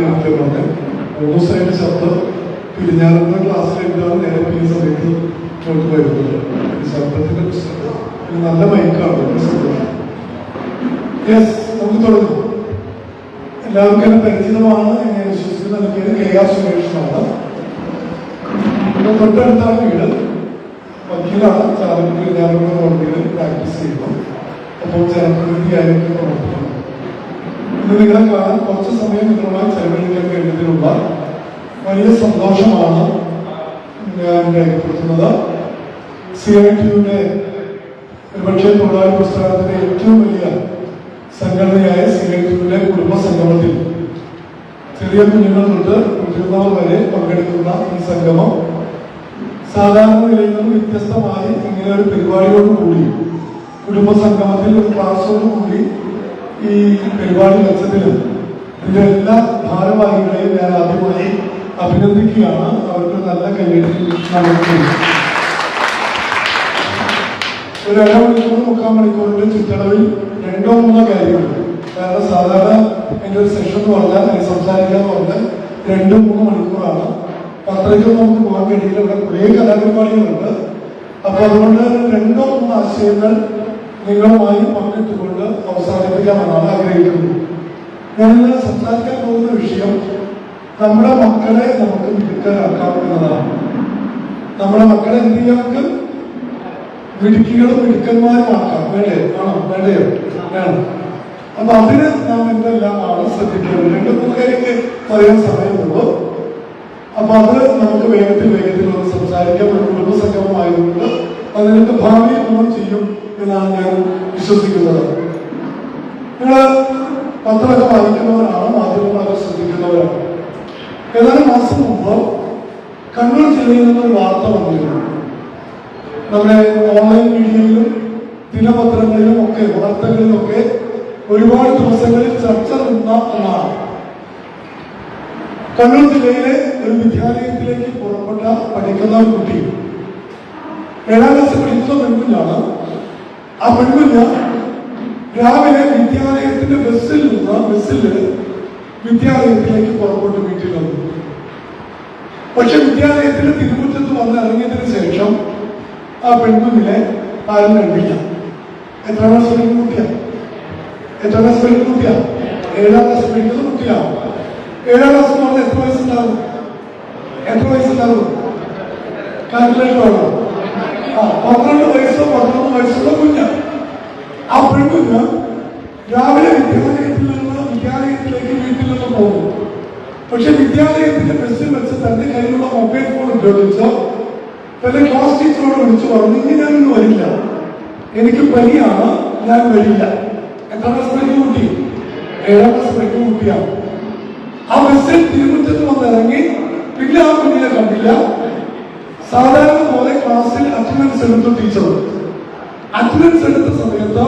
മൂന്ന് ദിവസമായിട്ട് ശബ്ദം പിരിഞ്ഞാറുന്ന ക്ലാസ്സിലേക്കാണ് നേരെ ഈ സമയത്ത് ഇങ്ങോട്ട് വരുന്നത്. ശബ്ദത്തിന്റെ പ്രശ്നം. നല്ല മൈക്കാണ് യെസ് നമുക്ക് തുടങ്ങാം. എല്ലാവർക്കും എന്നെ പരിചിതമാണ്. ഞാൻ വിശ്വസിക്കുന്നു പേര് കെ ആർ സുരേഷനാണ്. തൊട്ടടുത്താണ് വീട്. വക്കീലാണ്. ചാലക്കുടി പ്രാക്ടീസ് ചെയ്യുന്നു. അപ്പോൾ ജനപ്രതിനിധിയായിട്ട് പ്രവർത്തിക്കുന്നു ഇന്ന് നിങ്ങളെ കാണാൻ കുറച്ച് സമയം നിങ്ങളുമായി ചെലവഴിക്കാൻ കഴിഞ്ഞതിലുള്ള വലിയ സന്തോഷമാണ് ഞാൻ രേഖപ്പെടുത്തുന്നത്. സി ഐ ടിയുടെ ഒരുപക്ഷെ തൊഴിലാളി പുസ്തകത്തിന്റെ ഏറ്റവും വലിയ സംഘടനയായ സി ഐ ടിയുടെ കുടുംബ സംഗമത്തിൽ ചെറിയ കുഞ്ഞുങ്ങൾ തൊട്ട് മുതിർന്നവർ വരെ പങ്കെടുക്കുന്ന ഈ സംഗമം സാധാരണ നിലയിൽ നിന്ന് വ്യത്യസ്തമായി ഇങ്ങനെ ഒരു പരിപാടിയോടുകൂടി കുടുംബ സംഗമത്തിൽ ഒരു ക്ലാസ്സോട് കൂടി ഈ പരിപാടി വെച്ചതിന് ഇതിന്റെ എല്ലാ ഭാരവാഹികളെയും ഞാൻ ആദ്യമായി അഭിനന്ദിക്കുകയാണ്. അവർക്ക് നല്ല കൈകാര്യം ഒരു അരമണിക്കൂർ മുക്കാൽ മണിക്കൂറിന്റെ ചുറ്റളവിൽ രണ്ടോ മൂന്നോ കാര്യങ്ങളുണ്ട് കാരണം സാധാരണ എന്റെ ഒരു സെഷൻ എന്ന് പറഞ്ഞാൽ സംസാരിക്കുക എന്ന് പറഞ്ഞാൽ രണ്ടോ മൂന്നോ മണിക്കൂറാണ്. അത്രയ്ക്കും നമുക്ക് പോകാൻ കഴിയില്ല. ഇവിടെ കുറേ കലാപരിപാടികളുണ്ട് അപ്പൊ അതുകൊണ്ട് രണ്ടോ മൂന്ന് ആശയങ്ങൾ നിങ്ങളുമായി പങ്കിട്ടുകൊണ്ട് അവസാനിപ്പിക്കാമെന്നാണ് ആഗ്രഹിക്കുന്നത്. ഞാനിന്ന് സംസാരിക്കാൻ പോകുന്ന വിഷയം നമ്മുടെ മക്കളെ നമുക്ക് മിടുക്കരാക്കാം എന്നതാണ് നമ്മുടെ മക്കളെ എന്ത് ചെയ്യാം നമുക്ക്? മിടുക്കന്മാരും ആക്കാം. വേണ്ടേ? ആണോ? വേണ്ടയോ വേണം. അപ്പൊ അതിന് നാം എന്തെല്ലാം ആണ് ശ്രദ്ധിക്കുന്നത് രണ്ട് മൂന്ന് കാര്യങ്ങൾ പറയാൻ സമയമുള്ളൂ. അപ്പൊ അത് നമുക്ക് വേഗത്തിൽ വേഗത്തിൽ ഒന്ന് സംസാരിക്കാം. ഒരു കുടുംബ അതിനൊക്കെ ഭാവി ഗുണം ചെയ്യും. എന്നാണ് ഞാൻ വിശ്വസിക്കുന്നത്. നിങ്ങൾ പത്രമൊക്കെ വായിക്കുന്നവരാണ് മാധ്യമങ്ങളൊക്കെ ശ്രദ്ധിക്കുന്നവരാണ്. ഏതാനും മാസം മുമ്പ് കണ്ണൂർ ജില്ലയിൽ നിന്നൊരു വാർത്ത വന്നിരുന്നു. നമ്മുടെ ഓൺലൈൻ മീഡിയയിലും ദിനപത്രങ്ങളിലും ഒക്കെ വാർത്തകളിലൊക്കെ ഒരുപാട് ദിവസങ്ങളിൽ ചർച്ച നിന്ന ഒന്നാണ്. കണ്ണൂർ ജില്ലയിലെ ഒരു വിദ്യാലയത്തിലേക്ക് പുറപ്പെട്ട പഠിക്കുന്ന കുട്ടി. ഏഴാം ക്ലാസ് പഠിക്കുന്ന പെൺകുഞ്ഞാണ് ആ പെൺകുഞ്ഞ് രാവിലെ വിദ്യാലയത്തിന്റെ ബസ്സിൽ നിന്ന് ബസ്സിൽ വിദ്യാലയത്തിലേക്ക് പുറപ്പെട്ട് വീട്ടിൽ വന്നു. പക്ഷെ വിദ്യാലയത്തിൽ തിരുമുറ്റത്ത് വന്ന് ഇറങ്ങിയതിന് ശേഷം ആ പെൺകുഞ്ഞിനെ ആരും കണ്ടില്ല. എത്ര ക്ലാസ് പഠിക്കുന്ന കുട്ടിയാ? എത്ര ക്ലാസ് പഠിക്കുന്ന കുട്ടിയാ? ഏഴാം ക്ലാസ് പഠിക്കുന്ന കുട്ടിയാ? ഏഴാം ക്ലാസ് എന്ന് പറഞ്ഞാൽ എത്ര വയസ്സുണ്ടാവും? എത്ര വയസ്സുണ്ടാവും? കാൽക്കുലേറ്റർ ആണോ ആ പന്ത്രണ്ട് വയസ്സോ പതിനൊന്ന് വയസ്സുള്ള കുഞ്ഞ്. ആ പെൺകുഞ്ഞ് രാവിലെ വിദ്യാലയത്തിൽ നിന്ന് വിദ്യാലയത്തിലേക്ക് വീട്ടിൽ നിന്ന് പോകുന്നു. പക്ഷെ വിദ്യാലയത്തിന്റെ ബസ്സിൽ വെച്ച് തന്റെ കയ്യിലുള്ള മൊബൈൽ ഫോൺ ഉപയോഗിച്ച് തന്റെ ക്ലാസ് ടീച്ചറോട് വിളിച്ചു പറഞ്ഞു ഇനി ഞാനൊന്നും വരില്ല. എനിക്ക് പനിയാണ് ഞാൻ വരില്ല. എത്ര ക്ലാസ് പഠിക്കും കുട്ടി? ഏഴാം ക്ലാസ് പഠിക്കും കുട്ടിയാണ്. ആ ബസ്സിൽ തിരുമുറ്റത്ത് വന്നിറങ്ങി പിന്നെ ആ കുഞ്ഞിനെ കണ്ടില്ല. സാധാരണ പോലെ ക്ലാസ്സിൽ അറ്റൻഡൻസ് എടുത്തു ടീച്ചർ അറ്റൻഡൻസ് എടുത്ത സമയത്ത്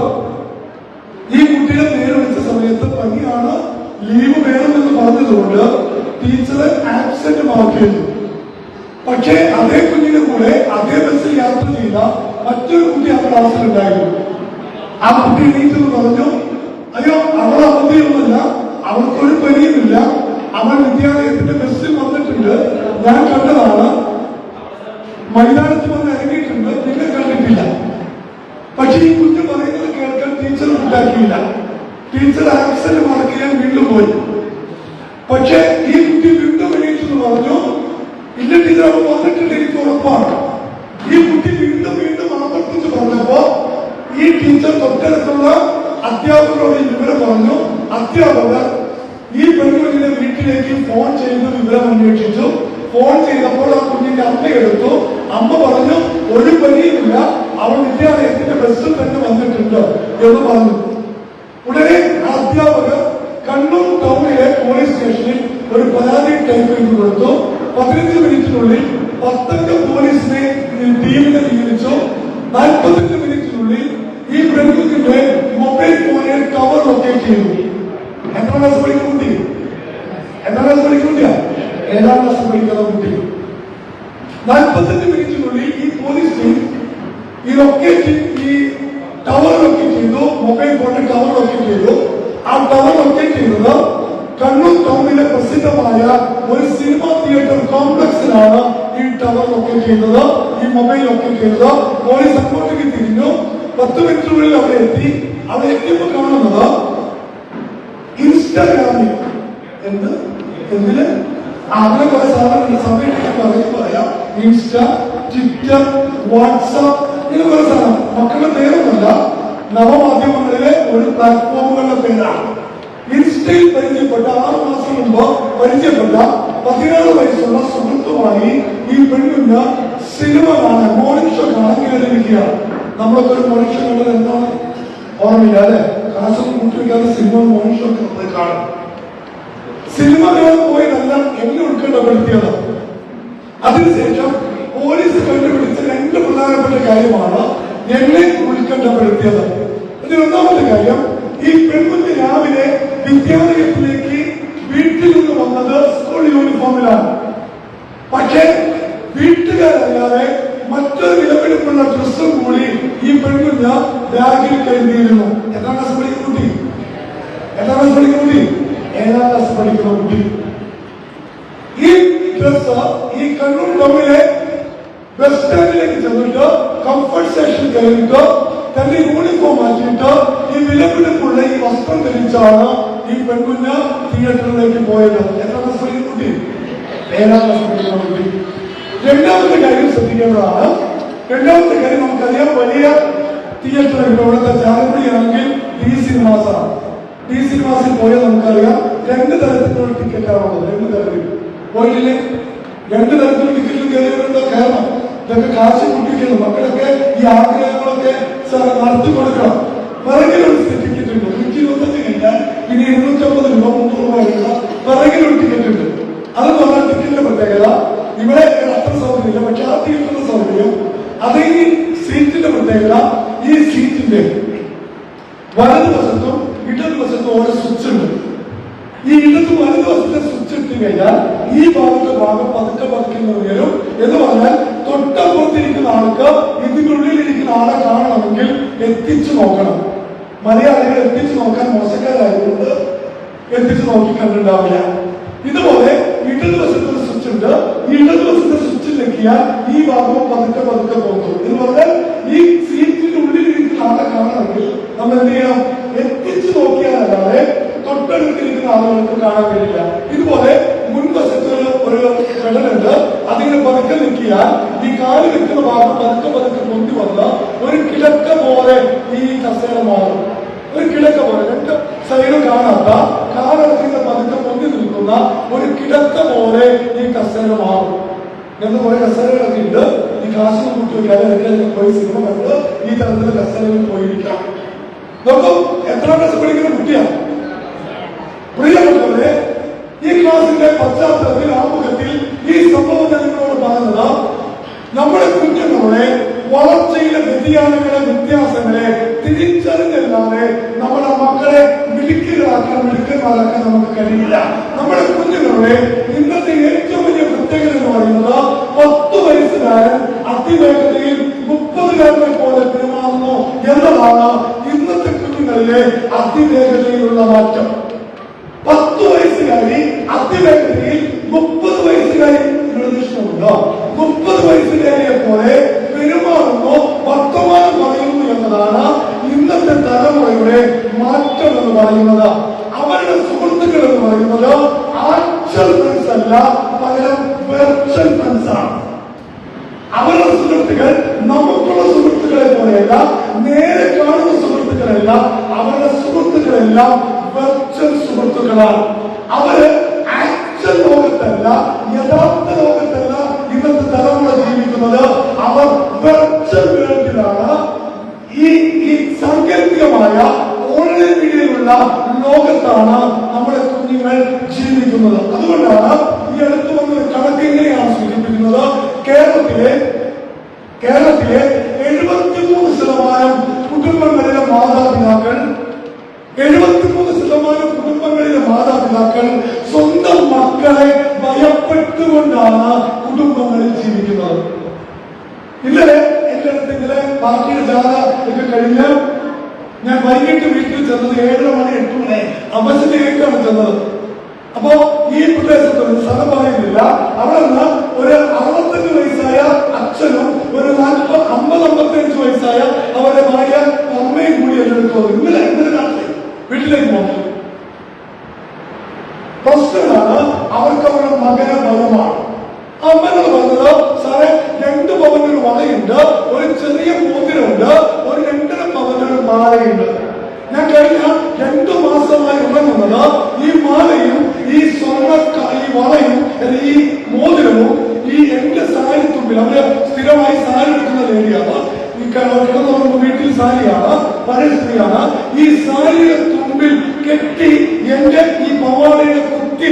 ഈ കുട്ടിയെ നേരെ വിളിച്ച സമയത്ത് പനിയാണ് ലീവ് വേണമെന്ന് പറഞ്ഞതുകൊണ്ട് ടീച്ചറെ ആബ്സെന്റ് ചെയ്തു പക്ഷേ അതേ കുഞ്ഞിന്റെ കൂടെ അതേ ബസ്സിൽ യാത്ര ചെയ്ത മറ്റൊരു കുട്ടി ആ ക്ലാസ്സിൽ ഉണ്ടായിരുന്നു. ആ കുട്ടി എണീറ്റെന്ന് പറഞ്ഞു അയ്യോ അവൾ അവധിയൊന്നുമല്ല അവൾക്കൊരു പനിയുമില്ല അവൾ വിദ്യാലയത്തിന്റെ ബസ്സിൽ വന്നിട്ടുണ്ട് ഞാൻ കണ്ടതാണ് മൈതാനത്ത് വന്ന് ഇറങ്ങിയിട്ടുണ്ട്. നിങ്ങൾ കണ്ടിട്ടില്ല. പക്ഷെ ഈ കുഞ്ഞു പറയുന്നത് കേൾക്കാൻ ടീച്ചർ ഉണ്ടാക്കിയില്ല. ടീച്ചർ ആക്സന്റ് മാർക്ക് ചെയ്യാൻ വീണ്ടും പോയി. പക്ഷെ ഈ കുട്ടി വീണ്ടും എണീറ്റെന്ന് പറഞ്ഞു. ഇല്ല ടീച്ചർ അവൾ വന്നിട്ടുണ്ട് എനിക്ക് ഉറപ്പാണ്. ഈ കുട്ടി വീണ്ടും വീണ്ടും ആവർത്തിച്ച് പറഞ്ഞപ്പോ ഈ ടീച്ചർ തൊട്ടടുത്തുള്ള അധ്യാപകരോട് വിവരം പറഞ്ഞു. അധ്യാപകർ ഈ പെൺകുട്ടിയുടെ വീട്ടിലേക്ക് ഫോൺ ചെയ്ത് വിവരം അന്വേഷിച്ചു. ഫോൺ ചെയ്തപ്പോൾ ആ കുഞ്ഞിന്റെ അമ്മ എടുത്തു അമ്മ പറഞ്ഞു ഒരു പനിയുമില്ല അവൾ വിദ്യാലയത്തിന്റെ ബസ്സിൽ തന്നെ വന്നിട്ടുണ്ട് എന്ന് പറഞ്ഞു. ഉടനെ ആ അധ്യാപകർ കണ്ണൂർ ടൗണിലെ പോലീസ് സ്റ്റേഷനിൽ ഒരു പരാതി ടൈപ്പ് ചെയ്ത് കൊടുത്തു. പതിനഞ്ച് മിനിറ്റിനുള്ളിൽ പത്തംഗ പോലീസിനെ ടീമിനെ നിയമിച്ചു നാൽപ്പത്തഞ്ച് മിനിറ്റിനുള്ളിൽ ഈ പെൺകുട്ടിയുടെ മൊബൈൽ ഫോണിൽ കവർ ലൊക്കേറ്റ് ചെയ്തു. എത്ര ക്ലാസ് പഠിക്കുന്ന കുട്ടി? എത്ര ക്ലാസ് പഠിക്കുന്ന കുട്ടിയാ? ക്ലാസ് പഠിക്കുന്ന കുട്ടി. നാൽപ്പത്തഞ്ച് മിനിറ്റിനുള്ളിൽ ഈ പോലീസ് ടീം ലൊക്കേറ്റ് ഈ ടവർ ലൊക്കേറ്റ് ചെയ്തു മൊബൈൽ ഫോണിൽ ടവർ ലൊക്കേറ്റ് ചെയ്തു. ആ ടവർ ലൊക്കേറ്റ് ചെയ്തത് കണ്ണൂർ ടൗണിലെ പ്രസിദ്ധമായ ഒരു സിനിമ തിയേറ്റർ കോംപ്ലക്സിലാണ് ഈ ടവർ ലൊക്കേറ്റ് ചെയ്തത് ഈ മൊബൈൽ ലൊക്കേറ്റ് ചെയ്തത് പോലീസ് അങ്ങോട്ടേക്ക് തിരിഞ്ഞു. പത്ത് മിനിറ്റിനുള്ളിൽ അവിടെ എത്തി. അവിടെ എത്തിയപ്പോൾ കാണുന്നത് ഇൻസ്റ്റാഗ്രാമിൽ എന്ത് എന്തിൽ അങ്ങനെ കുറെ സാധനങ്ങൾ പറഞ്ഞു പറയാം. ഇൻസ്റ്റ ട്വിറ്റർ വാട്സാപ്പ് ഇങ്ങനെ കുറെ സാധനം മക്കളുടെ പേരൊന്നുമല്ല നവമാധ്യമങ്ങളിലെ ഒരു പ്ലാറ്റ്ഫോമുകളുടെ പേരാണ്. ഇൻസ്റ്റയിൽ പരിചയപ്പെട്ട ആറ് മാസം മുമ്പ് പരിചയപ്പെട്ട പതിനേഴ് വയസ്സുള്ള സുഹൃത്തുമായി ഈ പെണ്ണുങ്ങ സിനിമ കാണാൻ മോർണിംഗ് ഷോ കാണാൻ കേട്ടിരിക്കുകയാണ് നമ്മളൊക്കെ ഒരു മോർണിംഗ് ഷോ കണ്ടത് എന്താണ്? ഓർമ്മയില്ല അല്ലെ? കാശൊന്നും കൂട്ടിവെക്കാതെ സിനിമ മോർണിംഗ് ഷോ കാണും. സിനിമ കാണാൻ പോയതല്ല എന്നെ ഉത്കണ്ഠപ്പെടുത്തിയത് അതിനുശേഷം പോലീസ് കണ്ടുപിടിച്ച രണ്ട് പ്രധാനപ്പെട്ട കാര്യമാണ് എന്നെ ഉത്കണ്ഠപ്പെടുത്തിയത് ഇതിൽ ഒന്നാമത്തെ കാര്യം ഈ പെൺകുഞ്ഞ് രാവിലെ വിദ്യാലയത്തിലേക്ക് വീട്ടിൽ നിന്ന് വന്നത് സ്കൂൾ യൂണിഫോമിലാണ് പക്ഷേ വീട്ടുകാരല്ലാതെ മറ്റൊരു വിലപിടിപ്പുള്ള ഡ്രസ്സും കൂടി ഈ പെൺകുഞ്ഞ് ബാഗിൽ കരുതിയിരുന്നു. എത്ര ക്ലാസ് പഠിക്കുന്ന കുട്ടി? എത്ര ക്ലാസ് പഠിക്കുന്ന കുട്ടി? ഏഴാം ക്ലാസ് പഠിക്കുന്ന കുട്ടി. ഈ ഡ്രസ് ഈ കണ്ണൂർ ടൗണിലെ ബസ് സ്റ്റാൻഡിലേക്ക് ചെന്നിട്ട് കംഫർട്ട് സെക്ഷൻ കയറിയിട്ട് തന്റെ യൂണിഫോം മാറ്റിയിട്ട് ഈ വിലപിടിപ്പുള്ള ഈ വസ്ത്രം ധരിച്ചാണ് ഈ പെൺകുഞ്ഞ് തിയേറ്ററിലേക്ക് പോയത്. എത്ര വസ്ത്രം കുട്ടി ഏഴാം വസ്ത്രം കുട്ടി രണ്ടാമത്തെ കാര്യം ശ്രദ്ധിക്കേണ്ടതാണ്. രണ്ടാമത്തെ കാര്യം നമുക്കറിയാം വലിയ തിയേറ്റർ ഇപ്പോൾ ഇവിടുത്തെ ചാലക്കുടിയാണെങ്കിൽ ഡി സിനിമാസാണ് ഡി സിനിമാസിൽ പോയാൽ നമുക്കറിയാം രണ്ട് തരത്തിലുള്ള ടിക്കറ്റാണുള്ളത് രണ്ട് തരത്തിൽ. പോയിട്ടില്ലേ രണ്ട് തരത്തിലുള്ള ടിക്കറ്റിൽ കയറിയവരുടെ കയറണം ഇതൊക്കെ കാശ് കുട്ടിക്കുന്നു മക്കളൊക്കെ ഈ ആഗ്രഹങ്ങളൊക്കെ നടത്തി കൊടുക്കണം. പിറകിലൊരു ടിക്കറ്റ് ഉണ്ട്. നൂറ്റി ഇരുപത്തഞ്ച് കഴിഞ്ഞാൽ ഇനി ഇരുന്നൂറ്റമ്പത് രൂപ മുന്നൂറ് രൂപ വരുന്ന പിറകിലൊരു ടിക്കറ്റ് ഉണ്ട്. അത് പറഞ്ഞാൽ ടിക്കറ്റിന്റെ പ്രത്യേകത ഇവിടെ അത്ര സൗകര്യമില്ല പക്ഷെ ആ ടിക്കറ്റിന്റെ സൗകര്യം അത് ഈ സീറ്റിന്റെ പ്രത്യേകത ഈ സീറ്റിന്റെ വലതുവശത്തും ഇടതുവശത്തും ഓരോ സ്വിച്ച് ഉണ്ട്. ഈ ഇടത് വലതുവശത്തെ സ്വിച്ച് ഇട്ട് കഴിഞ്ഞാൽ ഈ ഭാഗത്തെ ഭാഗം പതുക്കെ പതുക്കെ എന്ന് പറഞ്ഞാൽ തൊട്ടപ്പുറത്തിരിക്കുന്ന ആൾക്ക് ഇതിനുള്ളിൽ ഇരിക്കുന്ന ആളെ കാണണമെങ്കിൽ എത്തിച്ചു നോക്കണം. മലയാളികൾ എത്തിച്ചു നോക്കാൻ മോശക്കാരായതുകൊണ്ട് എത്തിച്ചു നോക്കി കണ്ടിട്ടുണ്ടാവില്ല. ഇതുപോലെ ഇടതുവശത്തെ സ്വിച്ച് ഉണ്ട്. ഈ സ്വിച്ച് ഞെക്കിയാൽ ഈ ഭാഗം പതുക്കെ പതുക്കെ പോകുന്നു എന്ന് പറഞ്ഞാൽ ഈ സീറ്റിന്റെ ഉള്ളിൽ ഇരിക്കുന്ന ആളെ കാണണമെങ്കിൽ നമ്മൾ എന്ത് ചെയ്യണം? എത്തിച്ചു നോക്കിയാലല്ലാതെ തൊട്ടടുത്തിരിക്കുന്ന ആളുകൾക്ക് കാണാൻ കഴിയില്ല. ഇതുപോലെ മുൻവശത്ത് ഒരു പെടലുണ്ട് അതിങ്ങനെ പതുക്കെ നിൽക്കിയാൽ ഈ കാൽ നിൽക്കുന്ന ഭാഗം പതുക്കെ പതുക്കെ പൊന്തി വന്ന് ഒരു കിഴക്ക പോലെ ഈ കസേര മാറും. ഒരു കിഴക്ക പോലെ രണ്ട് സൈഡ് കാണാത്ത കാലത്തിന്റെ പതുക്കെ പൊന്തി നിൽക്കുന്ന ഒരു കിഴക്ക പോലെ ഈ കസേര മാറും. എന്ന് കുറെ കസേരകളൊക്കെ ഉണ്ട്. ഈ കാശൊന്നും കൂട്ടി വെക്കാതെ പോയി സിനിമ കണ്ട് ഈ തരത്തിലുള്ള കസേരകൾ പോയിരിക്കാം. നോക്കൂ എത്ര ക്ലാസ് പഠിക്കുന്ന കുട്ടിയാണ് പ്രിയപ്പെട്ടവരെ ഈ ക്ലാസിന്റെ പശ്ചാത്തലത്തിൽ ആമുഖത്തിൽ ഈ സംഭവം നിങ്ങളോട് പറഞ്ഞത് നമ്മുടെ കുഞ്ഞുങ്ങളുടെ വളർച്ചയിലെ വ്യതിയാനങ്ങളെ വ്യത്യാസങ്ങളെ തിരിച്ചറിഞ്ഞല്ലാതെ നമ്മുടെ മക്കളെ മിടുക്കുകളാക്കാൻ മിടുക്കന്മാരാക്കാൻ നമുക്ക് കഴിയില്ല. നമ്മുടെ കുഞ്ഞുങ്ങളുടെ ഇന്നത്തെ ഏറ്റവും വലിയ പ്രത്യേകത എന്ന് പറയുന്നത് പത്ത് വയസ്സുകാരൻ അതിവേഗതയിൽ മുപ്പതുകാരനെ പോലെ പെരുമാറുന്നു എന്നതാണ് ഇന്നത്തെ കുഞ്ഞുങ്ങളിലെ അതിവേഗതയിലുള്ള മാറ്റം. തലമുറയുടെ മാറ്റം എന്ന് പറയുന്നത് അവരുടെ സുഹൃത്തുക്കൾ എന്ന് പറയുന്നത് അല്ല പകരം വെർച്വൽ അവരുടെ സുഹൃത്തുക്കൾ നമുക്കുള്ള സുഹൃത്തുക്കളെ പോലെയല്ല നേരെ കാണുന്ന സുഹൃത്തുക്കളല്ല അവരുടെ സുഹൃത്തുക്കളെല്ലാം വെർച്വൽ സുഹൃത്തുക്കളാണ്. മാതാപിതാക്കൾ സ്വന്തം മക്കളെ ഭയപ്പെട്ടുകൊണ്ടാണ് കുടുംബങ്ങളിൽ ജീവിക്കുന്നത്. ഇന്നലെ എന്റെ അടുത്ത് ഇന്നലെ പാർട്ടിയുടെ ജാഥ ഒക്കെ കഴിഞ്ഞ് ഞാൻ വൈകിട്ട് വീട്ടിൽ ചെന്നത് ഏഴര മണി എട്ട് മണി. അമ്പസിലേക്കാണ് ചെന്നത്. അപ്പോ ഈ പ്രദേശത്ത് ഒരു സ്ഥലം പറയുന്നില്ല അവിടെ നിന്ന് ഒരു അറുപത്തഞ്ച് വയസ്സായ അച്ഛനും ഒരു നാൽപ്പത് അമ്പത് അമ്പത്തഞ്ച് വയസ്സായ അവരുടെ ഭാര്യ അമ്മയും കൂടി എല്ലാം എടുത്തു ഇന്നലെ രാത്രി വീട്ടിലേക്ക് പോകുന്നു പ്രശ്നമാണ് അവർക്ക് അവരുടെ മകന് ബലമാണ് അമ്മനോട് പറഞ്ഞത് സാറേ രണ്ട് പവനൊരു വളയുണ്ട് ഒരു ചെറിയ മോതിരമുണ്ട് ഒരു രണ്ടര മാലയുണ്ട് ഞാൻ കഴിഞ്ഞ രണ്ടു മാസമായി ഉറങ്ങുന്നത് ഈ മാലയും ഈ സ്വർണ ഈ വളയും ഈ മോതിരവും ഈ എന്റെ സാരി തുമ്പിൽ അവർ സ്ഥിരമായി സാരി എടുക്കുന്ന ലേഡിയാണ്. ഈ കിടന്നു വീട്ടിൽ സാരിയാണ് പഴയ സ്ത്രീയാണ്. ഈ സാരിയുടെ തുമ്പിൽ കെട്ടി എന്റെ ഈ പവാടയുടെ കുത്തി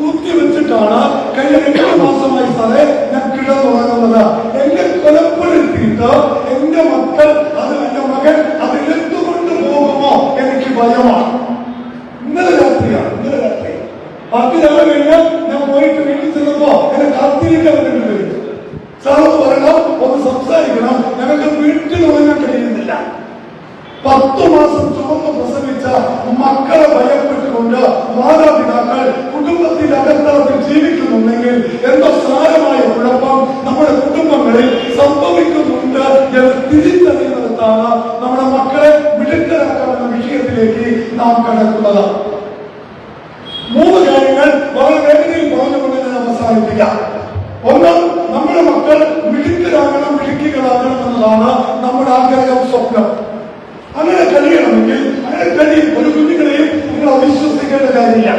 കുത്തി വെച്ചിട്ടാണ് കഴിഞ്ഞ രണ്ടു മാസമായി സാറേ ഞാൻ കിടന്നുറങ്ങുന്നത്. എന്നെ കൊലപ്പെടുത്തിയിട്ട് എന്റെ മക്കൾ അത് എന്റെ മകൻ അത് എടുത്തുകൊണ്ട് പോകുമോ എനിക്ക് ഭയമാണ് ഇന്നലെ രാത്രിയാണ് ഇന്നലെ രാത്രി പത്ത് രാവിലെ കഴിഞ്ഞാൽ ഞാൻ പോയിട്ട് വീട്ടിൽ ചെന്നപ്പോ എന്നെ കാത്തിരിക്കാൻ വേണ്ടി വരും സാറ് പറയണം ഒന്ന് സംസാരിക്കണം ഞങ്ങൾക്ക് വീട്ടിൽ ഉറങ്ങാൻ കഴിയുന്നില്ല പത്തു മാസം ചുമന്ന് പ്രസവിച്ച മക്കളെ ഭയപ്പെട്ടുകൊണ്ട് മാതാപിതാക്കൾ കുടുംബത്തിന്റെ അകത്തളത്തിൽ ജീവിക്കുന്നുണ്ടെങ്കിൽ എന്തോ സാരമായ കുഴപ്പം നമ്മുടെ കുടുംബങ്ങളിൽ സംഭവിക്കുന്നുണ്ട് എന്ന് തിരിച്ചറിയുന്നിടത്താണ് നമ്മുടെ മക്കളെ മിടുക്കരാക്കാവുന്ന വിഷയത്തിലേക്ക് നാം കടക്കുന്നത് മൂന്ന് കാര്യങ്ങൾ വളരെ വേഗതയിൽ പറഞ്ഞുകൊണ്ട് ഞാൻ അവസാനിപ്പിക്കാം ഒന്ന് നമ്മുടെ മക്കൾ മിടുക്കരാകണം മിടുക്കികളാകണം എന്നതാണ് നമ്മുടെ ആഗ്രഹം സ്വപ്നം അങ്ങനെ കഴിയണമെങ്കിൽ അങ്ങനെ കഴിയും ഒരു കുഞ്ഞുങ്ങളെയും നിങ്ങൾ അവിശ്വസിക്കേണ്ട കാര്യമില്ല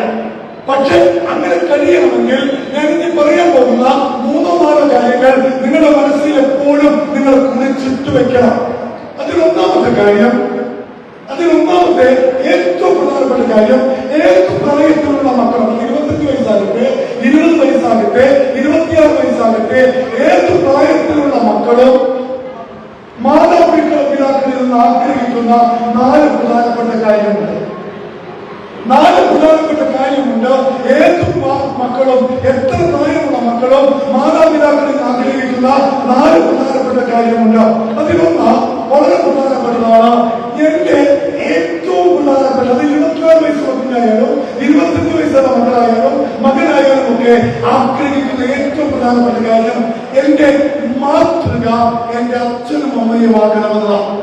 പക്ഷെ അങ്ങനെ കഴിയണമെങ്കിൽ ഞാൻ ഇനി പറയാൻ പോകുന്ന മൂന്നോ നാലോ കാര്യങ്ങൾ നിങ്ങളുടെ മനസ്സിൽ എപ്പോഴും നിങ്ങൾ കുറിച്ചിട്ട് വെക്കണം അതിലൊന്നാമത്തെ കാര്യം അതിലൊന്നാമത്തെ ഏറ്റവും പ്രധാനപ്പെട്ട കാര്യം ഏത് പ്രായത്തിലുള്ള മക്കൾ അത് ഇരുപത്തഞ്ച് വയസ്സാകട്ടെ ഇരുപത് വയസ്സാകട്ടെ ഇരുപത്തിയാറ് വയസ്സാകട്ടെ ഏത് പ്രായത്തിലുള്ള മക്കളും മാതാപിതാക്കൾ നിന്ന് ആഗ്രഹിക്കുന്ന നാല് പ്രധാനപ്പെട്ട കാര്യമുണ്ട് നാല് പ്രധാനപ്പെട്ട കാര്യമുണ്ട്. ഏത് മക്കളും എത്ര പ്രായമുള്ള മക്കളും മാതാപിതാക്കളിൽ ആഗ്രഹിക്കുന്ന നാല് പ്രധാനപ്പെട്ട കാര്യമുണ്ട്. അതിലൊന്ന് വളരെ പ്രധാനപ്പെട്ടതാണ് എന്റെ ഏറ്റവും പ്രധാനപ്പെട്ട അത് ഇരുപത്തിനാല് വയസ്സുള്ള കുഞ്ഞായാലും ഇരുപത്തഞ്ച് വയസ്സുള്ള മകളായാലും മകനായാലും ഒക്കെ ആഗ്രഹിക്കുന്ന ഏറ്റവും പ്രധാനപ്പെട്ട കാര്യം എന്റെ മാതൃക എന്റെ അച്ഛനും അമ്മയുമാകണമെന്നതാണ്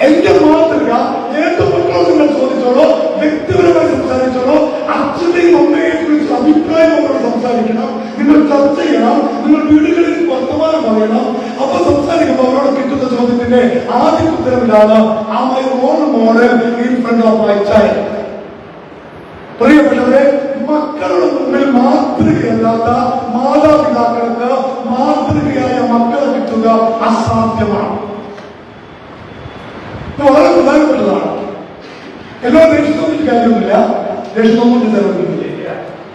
എന്റെ മാതൃക ഏത് നിങ്ങൾ ചോദിച്ചോളൂ വ്യക്തിപരമായി സംസാരിച്ചോളോ അച്ഛനെയും അമ്മയെയും കുറിച്ച് അഭിപ്രായം അവരോട് സംസാരിക്കണം. നിങ്ങൾ ചർച്ച ചെയ്യണം. നിങ്ങൾ വീടുകളിൽ വർത്തമാനം പറയണം. അപ്പൊ സംസാരിക്കുമ്പോൾ അവരോട് കിട്ടുന്ന ചോദ്യത്തിന്റെ ആദ്യ ഉത്തരവിലാണ് ആ my own model in front of my child പ്രിയപ്പെട്ടവരെ മക്കളുടെ മുമ്പിൽ മാതൃകയല്ലാത്ത മാതാപിതാക്കൾക്ക് മാതൃകയായ മക്കളെ കിട്ടുക അസാധ്യമാണ് ഇത് വളരെ പ്രധാനപ്പെട്ടതാണ് എന്നോ ദേഷ്യത്തൊന്നും കാര്യമൊന്നുമില്ല ദേഷ്യത്തൊന്നും തരവില്ല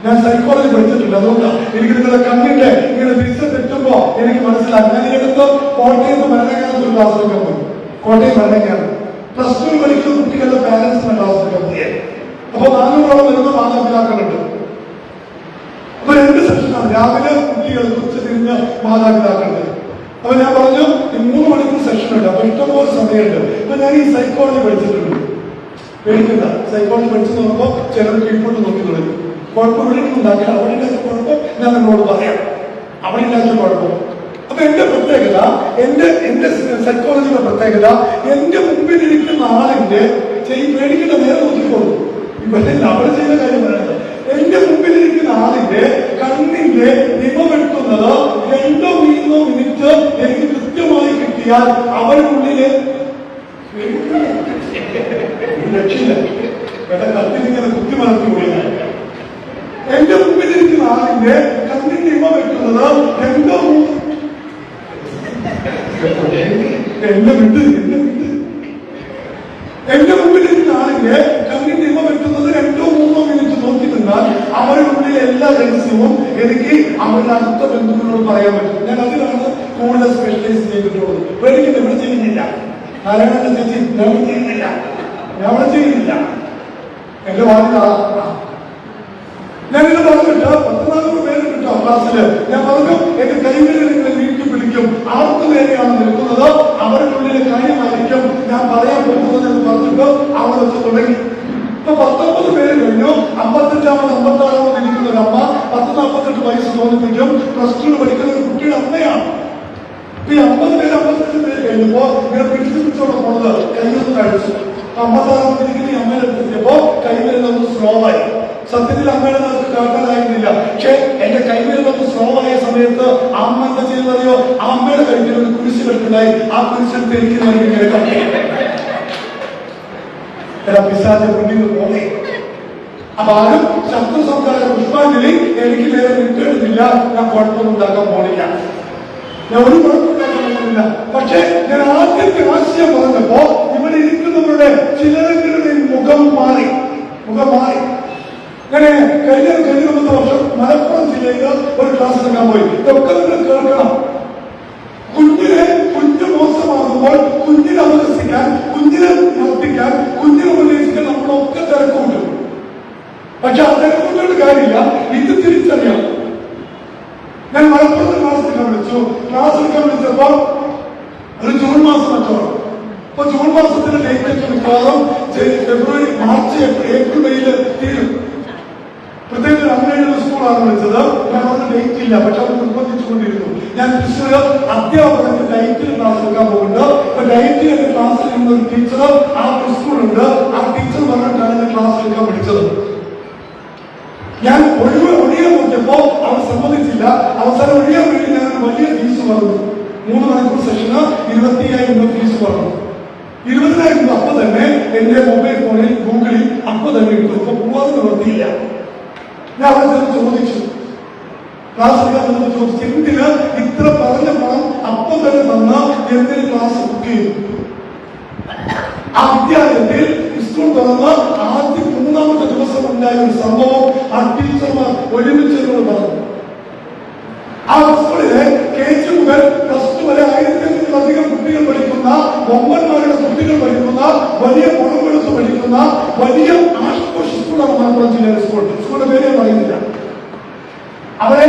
ഞാൻ സൈക്കോളജി പഠിച്ചിട്ടില്ല അതുകൊണ്ട് എനിക്ക് നിങ്ങളുടെ കണ്ണിന്റെ ഇങ്ങനെ ദിശ തെറ്റുമ്പോ എനിക്ക് മനസ്സിലാകും ഞാൻ ഈ അടുത്ത് കോട്ടയത്ത് മരണകാലത്ത് ഒരു ക്ലാസ്സിലൊക്കെ പോയി. കോട്ടയം മരണകാലം പ്ലസ് ടു പഠിക്കുന്ന കുട്ടികളുടെ പാരന്റ്സിന് ക്ലാസ് എടുക്കാൻ പോയി. അപ്പൊ നാനൂറോളം വരുന്ന മാതാപിതാക്കളുണ്ട്. അപ്പൊ രണ്ട് സെക്ഷനാണ്. രാവിലെ കുട്ടികൾ ഉച്ചതിരിഞ്ഞ മാതാപിതാക്കളുണ്ട്. അപ്പൊ ഞാൻ പറഞ്ഞു മൂന്ന് മണിക്കൂർ സെഷൻ ഉണ്ട്. അപ്പൊ ഇഷ്ടംപോലെ സമയമുണ്ട്. അപ്പൊ ഞാൻ ഈ സൈക്കോളജി പഠിച്ചിട്ടുണ്ട്. പേടിക്കണ്ട. സൈക്കോളജി പഠിച്ചു നോക്കുമ്പോ ചിലർ കീഴ്പോട്ട് നോക്കി തുടങ്ങി. കുഴപ്പം ഇവിടെ ഉണ്ടാക്കിയാൽ അവിടെ ഇല്ലാത്ത കുഴപ്പം ഞാൻ നിങ്ങളോട് പറയാം. അവിടെ ഇല്ലാത്ത കുഴപ്പം. അപ്പൊ എന്റെ പ്രത്യേകത എന്റെ എന്റെ സൈക്കോളജിയുടെ പ്രത്യേകത എന്റെ മുമ്പിൽ ഇരിക്കുന്ന ആളിന്റെ പേടിക്കേണ്ട നേരെ നോക്കിക്കോളൂ. ഇവിടെ അവിടെ ചെയ്ത കാര്യം പറയുന്നത് എന്റെ മുമ്പിൽ ഇരിക്കുന്ന ആളിന്റെ കണ്ണിന്റെ നിമവെട്ടുന്നത് രണ്ടോ മൂന്നോ മിനിറ്റ് എനിക്ക് കൃത്യമായി കിട്ടിയാൽ അവരുടെ കത്തിലിങ്ങനെ കുത്തി മറത്തി എന്റെ മുമ്പിൽ ഇരിക്കുന്ന ആളിന്റെ കണ്ണിന്റെ ഇമ വെക്കുന്നത് രണ്ടോ മൂന്നോ എന്നെ വിട്ട് എന്റെ മുമ്പിൽ ഇരുന്നാണെങ്കിൽ കണ്ണിന്റെ ഇമ വെട്ടുന്നത് രണ്ടോ മൂന്നോ മിനിറ്റ് നോക്കി നിന്നാൽ അവരുടെ എല്ലാ രഹസ്യവും എനിക്ക് അവരുടെ അടുത്ത ബന്ധുക്കളോട് പറയാൻ പറ്റും ഞാൻ അതിലാണ് കൂടുതൽ സ്പെഷ്യലൈസ് ചെയ്തിട്ടുള്ളത് പേടിക്കുന്നത് ഇവിടെ ചെയ്യുന്നില്ല നാരായണന്റെ ചേച്ചി ഞാൻ ചെയ്യുന്നില്ല ഞാൻ ഇവിടെ ചെയ്യുന്നില്ല എന്റെ വാദിക ഞാനിത് പറഞ്ഞിട്ട് പത്ത് നാനൂറ് പേര് കിട്ടും ക്ലാസ്സിൽ ഞാൻ പറഞ്ഞു എന്റെ കൈകളിൽ നിങ്ങളെ നീട്ടി പിടിക്കും. ആർക്ക് നേരെയാണ് നിൽക്കുന്നത്. അവരുടെ ഉള്ളിലെ കാര്യമായിരിക്കും ഞാൻ പറയാൻ പോകുന്നത് എന്ന് പറഞ്ഞിട്ട് അവിടെ തുടങ്ങി. ഇപ്പൊ പത്തൊമ്പത് പേര് കഴിഞ്ഞു. അമ്പത്തഞ്ചാമത് അമ്പത്താറാമത് ഇരിക്കുന്ന ഒരു അമ്മ പത്ത് നാൽപ്പത്തെട്ട് വയസ്സ് തോന്നിപ്പിക്കും. പ്ലസ് ടു പഠിക്കുന്ന ഒരു കുട്ടിയുടെ അമ്മയാണ്. ഈ അമ്പത് പേര് അമ്പത്തഞ്ച് പേര് കഴിഞ്ഞപ്പോ ഇങ്ങനെ പിടിച്ചു പിടിച്ചോടെ പോണത് കയ്യൊന്നും കഴിച്ചു ഇരിക്കുന്ന ഈ അമ്മയുടെ അടുത്തെത്തിയപ്പോ കൈവരുന്നത് സ്ലോ ആയി സത്യത്തിൽ അമ്മയുടെ കേൾക്കാനായിരുന്നില്ല. പക്ഷെ എന്റെ കൈവരുന്നത് സ്ലോ ആയ സമയത്ത് അമ്മ എന്താ ചെയ്യുന്നതോ ആ അമ്മയുടെ കഴുത്തിൽ ഒരു കുരിശ് കിടക്കുണ്ടായി ആ കുരിശെടുത്ത് എനിക്ക് എടാ പിശാചെ അപ്പൊ ആരും ശത്രു സംസാര പുഷ്പാഞ്ജലി എനിക്ക് വേറെ വിട്ടെടുത്തില്ല ഞാൻ കുഴപ്പമൊന്നും ഉണ്ടാക്കാൻ പോണില്ല. ഞാൻ ഒരു പോകുന്നില്ല പക്ഷേ ഞാൻ ആദ്യത്തെ ആശയം പറഞ്ഞപ്പോ ഇവിടെ ഇരിക്കുന്നവരുടെ ചിലരെങ്കിലും മുഖം മാറി. മുഖം മാറി. ഞാൻ കഴിഞ്ഞ കഴിഞ്ഞ മുപ്പത് വർഷം മലപ്പുറം ജില്ലയിൽ ഒരു ക്ലാസ് എടുക്കാൻ പോയി. ഇതൊക്കെ നിങ്ങൾ കേൾക്കണം. കുഞ്ഞിനെ കുഞ്ഞ് മോശമാകുമ്പോൾ കുഞ്ഞിനെ അഭ്യസിക്കാൻ കുഞ്ഞിനെ നടത്തിക്കാൻ കുഞ്ഞിനെ ഉപദേശിക്കാൻ നമ്മളൊക്കെ തിരക്കുണ്ട്. പക്ഷെ ആ തിരക്കുകൊണ്ട് കാര്യമില്ല. ഇത് തിരിച്ചറിയാം ഞാൻ മലപ്പുറത്ത് ക്ലാസ് എടുക്കാൻ വിളിച്ചു. ക്ലാസ് എടുക്കാൻ വിളിച്ചപ്പോ ഒരു ജൂൺ മാസം മറ്റോ അപ്പൊ ജൂൺ മാസത്തിന്റെ ഡേറ്റ് മിക്കവാറും ഫെബ്രുവരി മാർച്ച് ഏപ്രിൽ മെയ്യിൽ തീരും. സ്കൂളാണ് വിളിച്ചത് ഞാൻ അന്ന് ഡേറ്റ് ഇല്ല. പക്ഷെ അവർ നിർബന്ധിച്ചുകൊണ്ടിരുന്നു. ഞാൻ തൃശ്ശൂർ അധ്യാപകർക്ക് ഡയറ്റിൽ ക്ലാസ് എടുക്കാൻ പോകുന്നുണ്ട്. അപ്പൊ ഡയറ്റിൽ എന്റെ ക്ലാസ്സിൽ നിന്ന് ഒരു ടീച്ചർ ആ സ്കൂളുണ്ട് ആ ടീച്ചർ പറഞ്ഞിട്ടാണ് എന്റെ ക്ലാസ് എടുക്കാൻ പഠിച്ചത്. ഞാൻ ഒഴിവ് ഒഴിയാൻ നോക്കിയപ്പോ അവർ സമ്മതിച്ചില്ല. അവസാനം ഒഴിയാൻ വേണ്ടി ഞാൻ വലിയ ഫീസ് പറഞ്ഞു. മൂന്ന് മണിക്കൂർ സെഷന് ഇരുപത്തി അയ്യായിരം രൂപ ഫീസ് പറഞ്ഞു. ഇരുപതിനായിരം രൂപ അപ്പൊ തന്നെ എന്റെ മൊബൈൽ ഫോണിൽ ഗൂഗിളിൽ അപ്പൊ തന്നെ ഇട്ടു. ഇപ്പൊ പോവാതെ നിവർത്തിയില്ല. ഞാൻ അവിടെ ചെന്ന് ചോദിച്ചു. ക്ലാസ് എടുക്കാൻ വന്നപ്പോൾ ചോദിച്ചു എന്തിന് ഇത്ര പറഞ്ഞ പണം അപ്പൊ തന്നെ തന്ന എന്തിന് ക്ലാസ് ബുക്ക് ചെയ്തു ആ വിദ്യാലയത്തിൽ സ്കൂൾ തുറന്ന ആദ്യ മൂന്നാമത്തെ ദിവസം ഉണ്ടായ ഒരു സംഭവം ആ ടീച്ചർമാർ ഒരുമിച്ച് എന്നോട് പറഞ്ഞു ആ സ്കൂളിലെ കെ ജി മുതൽ പ്ലസ് ടു വരെ ആയിരത്തി അഞ്ഞൂറിലധികം കുട്ടികൾ പഠിക്കുന്ന ബൊമ്മന്മാരുടെ കുട്ടികൾ പഠിക്കുന്ന വലിയ പണം കൊടുത്ത് പഠിക്കുന്ന വലിയ ആശുപത്രി സ്കൂളാണ് മലപ്പുറം ജില്ലയിലെ സ്കൂൾ സ്കൂളിന്റെ പേര് ഞാൻ പറയുന്നില്ല അവിടെ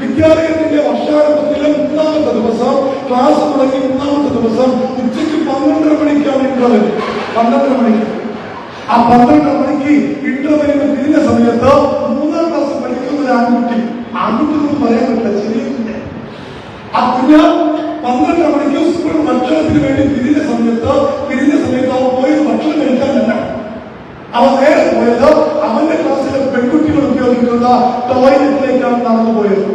വിദ്യാലയത്തിന്റെ വർഷാരംഭത്തിലെ മൂന്നാമത്തെ ദിവസം ക്ലാസ് തുടങ്ങി മൂന്നാമത്തെ ദിവസം ഉച്ചയ്ക്ക് പന്ത്രണ്ടര മണിക്കാണ് ഇന്റർവെൽ പന്ത്രണ്ടര മണിക്ക് ആ പന്ത്രണ്ടര മണിക്ക് ഇന്റർവെല്ലിന് തിരിഞ്ഞ സമയത്ത് മൂന്നാം ക്ലാസ് പഠിക്കുന്ന ഒരു ആൺകുട്ടി ആൺകുട്ടി ഒന്നും പറയാൻ പറ്റില്ല ചെറിയ കുഞ്ഞ് ആ കുഞ്ഞ് പന്ത്രണ്ടര മണിക്ക് സ്കൂൾ ഭക്ഷണത്തിന് വേണ്ടി തിരിഞ്ഞ സമയത്ത് തിരിഞ്ഞ സമയത്ത് അവൻ പോയത് ഭക്ഷണം കഴിക്കാനല്ല അവൻ നേരെ പോയത് അവന്റെ ക്ലാസ്സിലെ പെൺകുട്ടികൾ ഉപയോഗിക്കുന്ന ടോയ്ലറ്റിലേക്കാണ് നടന്നു പോയത്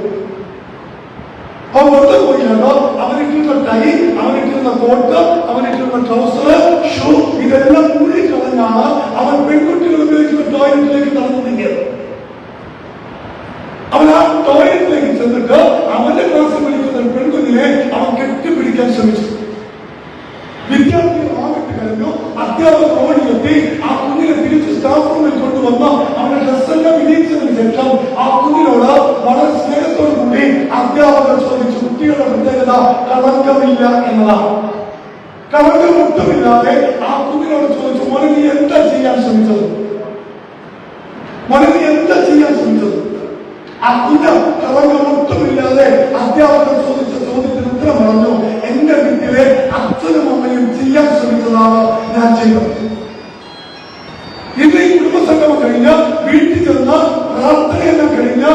അവൻ വെറുതെ പോയില്ലല്ലോ അവനിട്ടുന്ന ടൈ അവനിട്ടുന്ന കോട്ട് അവനിട്ടുന്ന ട്രൗസർ ഷൂ ഇതെല്ലാം മൂടിക്കളഞ്ഞാണ് അവൻ പെൺകുട്ടികൾ ഉപയോഗിക്കുന്ന ടോയ്ലറ്റിലേക്ക് നടന്നു നീങ്ങിയത് അവൻ ആ ടോയ്ലറ്റിലേക്ക് ചെന്നിട്ട് അവന്റെ ക്ലാസ്സിൽ വിളിക്കുന്ന ഒരു പെൺകുഞ്ഞിനെ അവൻ കെട്ടിപ്പിടിക്കാൻ ശ്രമിച്ചു വിദ്യാർത്ഥികൾ ആകട്ട് അധ്യാപകർ ഓടിയെത്തി ആ കുഞ്ഞിനെ തിരിച്ച് സ്റ്റാഫ് റൂമിൽ കൊണ്ടുവന്ന് അവന്റെ ഡ്രസ്സെല്ലാം ഇടിയിച്ചതിന് ശേഷം ആ കുഞ്ഞിനോട് വളരെ സ്നേഹത്തോടു കൂടി അധ്യാപകർ ചോദിച്ചു കുട്ടികളുടെ പ്രത്യേകത കളങ്കമില്ല എന്നതാണ്. കളങ്കം ഒട്ടുമില്ലാതെ ആ കുഞ്ഞിനോട് ചോദിച്ചു മോനെ നീ എന്താ ചെയ്യാൻ ശ്രമിച്ചത്? മോനെ നീ എന്താ ചെയ്യാൻ ശ്രമിച്ചത്? ആ കുഞ്ഞ കളങ്കം ചെയ്തത്. ഇത് ഈ കുടുംബസംഗമം കഴിഞ്ഞ് വീട്ടിൽ ചെന്ന പ്രാർത്ഥനയെല്ലാം കഴിഞ്ഞ്